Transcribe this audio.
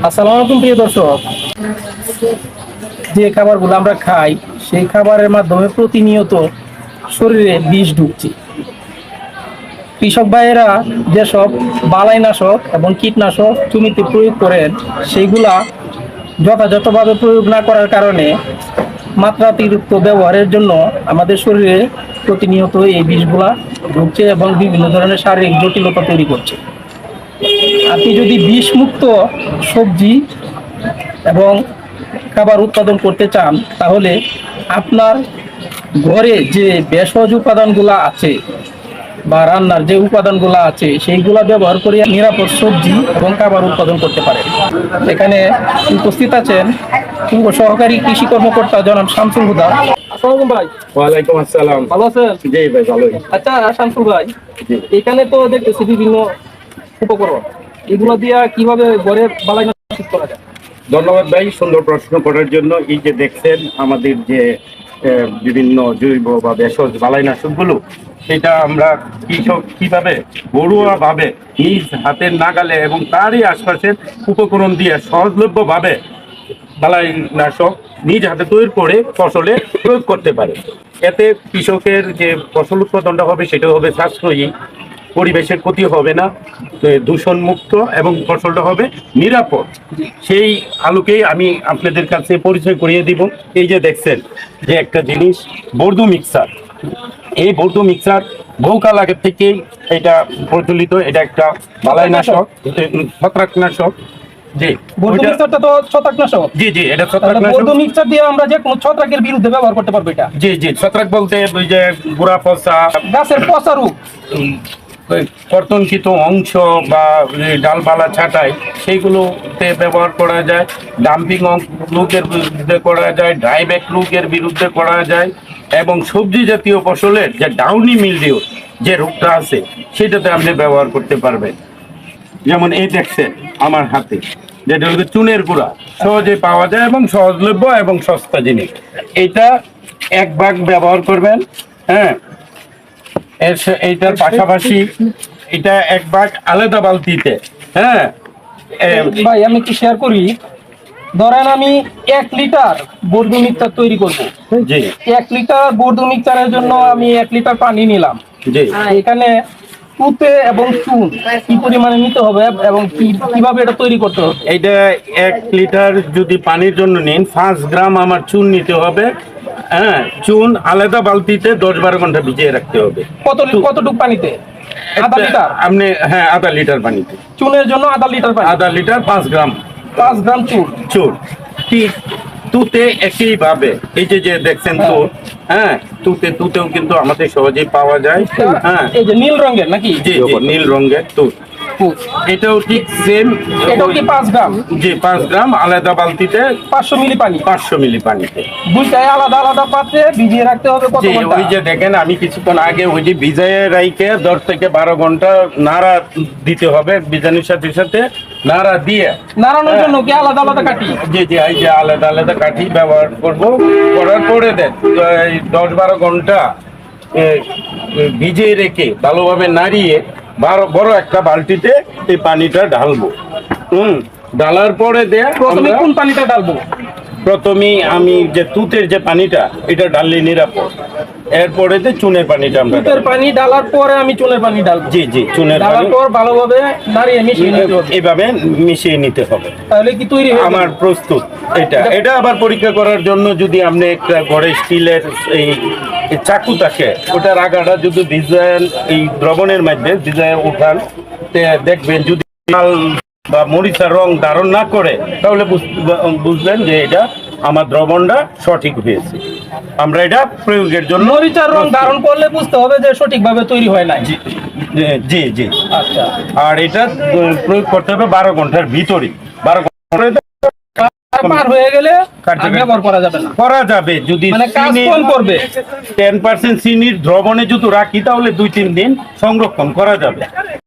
আসসালামু আলাইকুম প্রিয় দর্শক। যে খাবারগুলো আমরা খাই, সেই খাবারের মাধ্যমে প্রতিনিয়ত শরীরে বিষ ঢুকছে। কৃষক ভাইয়েরা যেসব বালাইনাশক এবং কীটনাশক জমিতে প্রয়োগ করেন, সেইগুলা যথাযথভাবে প্রয়োগ না করার কারণে মাত্রাতিরিক্ত ব্যবহারের জন্য আমাদের শরীরে প্রতিনিয়ত এই বিষগুলা ঢুকছে এবং বিভিন্ন ধরনের শারীরিক জটিলতা তৈরি করছে। আপনি যদি বিষমুক্ত সবজি এবং খাবার উৎপাদন করতে চান তাহলে আপনার ঘরে যে ভেষজ উপাদানগুলো আছে বা রান্নার যে উপাদানগুলো আছে সেইগুলা ব্যবহার করে নিরাপদ সবজি এবং খাবার উৎপাদন করতে পারেন এখানে উপস্থিত আছেন পূর্ব সহকারী কৃষি কর্মকর্তা জনাব শামসুল হুদা। আসসালামু ভাই। ওয়ালাইকুম আসসালাম। ভালো আছেন? জি ভাই ভালোই। আচ্ছা শামসুল ভাই এখানে তো দেখতেছি বিভিন্ন উপকরণ। এগুলো কীভাবে ঠিক করা যায়? ধন্যবাদ ভাই, সুন্দর প্রশ্ন করার জন্য। এই যে দেখছেন, আমাদের যে বিভিন্ন জৈব বা ভেষজ বালাইনাশকগুলো সেটা আমরা কৃষক কীভাবে ঘরোয়া ভাবে নিজ হাতের নাগালে এবং তারই আশপাশের উপকরণ দিয়ে সহজলভ্য ভাবে বালাইনাশক নিজ হাতে তৈরি করে ফসলে প্রয়োগ করতে পারে। এতে কৃষকের যে ফসল উৎপাদনটা হবে সেটা হবে সাশ্রয়ী। পরিবেশের ক্ষতি হবে না দূষণমুক্ত এবং ফসলটা হবে নিরাপদ। সেই আলোকেই আমি আপনাদের কাছে পরিচয় করিয়ে দিব। এই যে দেখছেন যে একটা জিনিস বর্দু মিক্সার। এই বর্দু মিক্সার বহুকাল আগের থেকেই এটা প্রচলিত এটা একটা বালাইনাশক ছত্রাকনাশক। জি মিক্সারটা তো ছত্রাকনাশক? জি জি এটা তাহলে ছত্রাকনাশক। মিক্সার দিয়ে আমরা যে কোনো ছত্রাকের বিরুদ্ধে ব্যবহার করতে পারব এটা? জি জি ছত্রাক বলতে ওই যে গুড়া পচা। গাছের পচা ওই কর্তনকৃত অংশ বা ডালপালা ছাটাই, সেইগুলোতে ব্যবহার করা যায়। ডাম্পিং রোগের বিরুদ্ধে করা যায় ড্রাইব্যাক রোগের বিরুদ্ধে করা যায় এবং সবজি জাতীয় ফসলের যে ডাউনি মিলডিউ যে রোগটা আছে, সেটাতে আপনি ব্যবহার করতে পারবেন। যেমন এই দেখছেন আমার হাতে, যেটা হলো চুনের গুঁড়া। সহজে পাওয়া যায় এবং সহজলভ্য এবং সস্তা জিনিস। এটা এক ভাগ ব্যবহার করবেন হ্যাঁ? এর এইটার পাশাপাশি এটা এক ভাগ আলাদা বালতিতে হ্যাঁ? ভাই আমি কি শেয়ার করি। ধরেন আমি এক লিটার বর্ধ মিক্সার তৈরি করব। এক লিটার বর্ধ মিক্সারের জন্য আমি এক লিটার পানি নিলাম। এখানে তুতে এবং চুন কি পরিমাণে নিতে হবে এবং কীভাবে এটা তৈরি করতে হবে? এইটা এক লিটার যদি পানির জন্য নিন পাঁচ গ্রাম আমার চুন নিতে হবে। হ্যাঁ চুন আলাদা বালতিতে দশ বারো ঘণ্টা ভিজিয়ে রাখতে হবে। কত লি- কতটুক পানিতে? আধা লিটার? আপনি হ্যাঁ আধা লিটার পানিতে। চুনের জন্য আধা লিটার পানি? আধা লিটার পাঁচ গ্রাম। পাঁচ গ্রাম চুন? চুন। ঠিক তুতে একই ভাবে এই যে যে দেখছেন হ্যাঁ। তুত হ্যাঁ তুতে তুতেও কিন্তু আমাদের সহজেই পাওয়া যায়। হ্যাঁ। এই যে নীল রঙের নাকি? জি নীল রঙের তুত। এটাও ঠিক সেম এটাও কি পাঁচ গ্রাম? জি পাঁচ গ্রাম আলাদা বালতিতে পাঁচশো মিলি পানি। পাঁচশো মিলি পানিতে। দুইটাই আলাদা আলাদা পাত্রে ভিজিয়ে রাখতে হবে কত ঘণ্টা? ওই যে দেখেন আমি কিছুক্ষণ আগে ওই যে ভিজাইয়ে রাইকে দশ থেকে বারো ঘণ্টা নাড়া দিতে হবে বীজাণুর সাথে সাথে নাড়া দিয়ে। নাড়ানোর জন্য কি আলাদা আলাদা কাটি জি জি এই যে আলাদা আলাদা কাঠি ব্যবহার করব করার পরে দেন দশ বারো ঘণ্টা ভিজিয়ে রেখে ভালোভাবে নাড়িয়ে বড় একটা বালতিতে এই পানিটা ঢালবো। হুম ঢালার পরে দেয়া প্রথমে কোন পানিটা ডালবো প্রথমেই আমি যে তুতের যে পানিটা এটা ঢাললে নিরাপদ। এরপরে যে চুনের পানিটা আমরা দুধের পানি ডালার পরে আমি চুনের পানি ডালবো জি জি চুনের ডালার পানি। পর ভালোভাবে নাড়িয়ে মিশিয়ে নিতে হবে। এইভাবে মিশিয়ে নিতে হবে। তাহলে কি তৈরি হয়ে আমার প্রস্তুত এটা। এটা আবার পরীক্ষা করার জন্য যদি আপনি একটা ঘরে স্টিলের এই চাকু থাকে ওটার আগাটা যদি ডিজাইন এই দ্রবণের মধ্যে ডিজাইন উঠান দেখবেন যদি লাল বা মরিচার রং ধারণ না করে তাহলে বুঝ- বুঝবেন যে এটা আমার দ্রবণটা সঠিক হয়েছে। আমরা এটা প্রয়োগের জন্য মরিচার রং ধারণ করলে বুঝতে হবে যে সঠিকভাবে তৈরি হয় নাই। জি জি জি আচ্ছা। আর এটা প্রয়োগ করতে হবে বারো ঘণ্টার ভিতরে। বারো ঘণ্টা পার হয়ে গেলে ব্যবহার করা যাবে না। করা যাবে। যদি মানে কাজ কম করবে। টেন পার্সেন্ট চিনির দ্রবণে যদি রাখি তাহলে দুই তিন দিন সংরক্ষণ করা যাবে।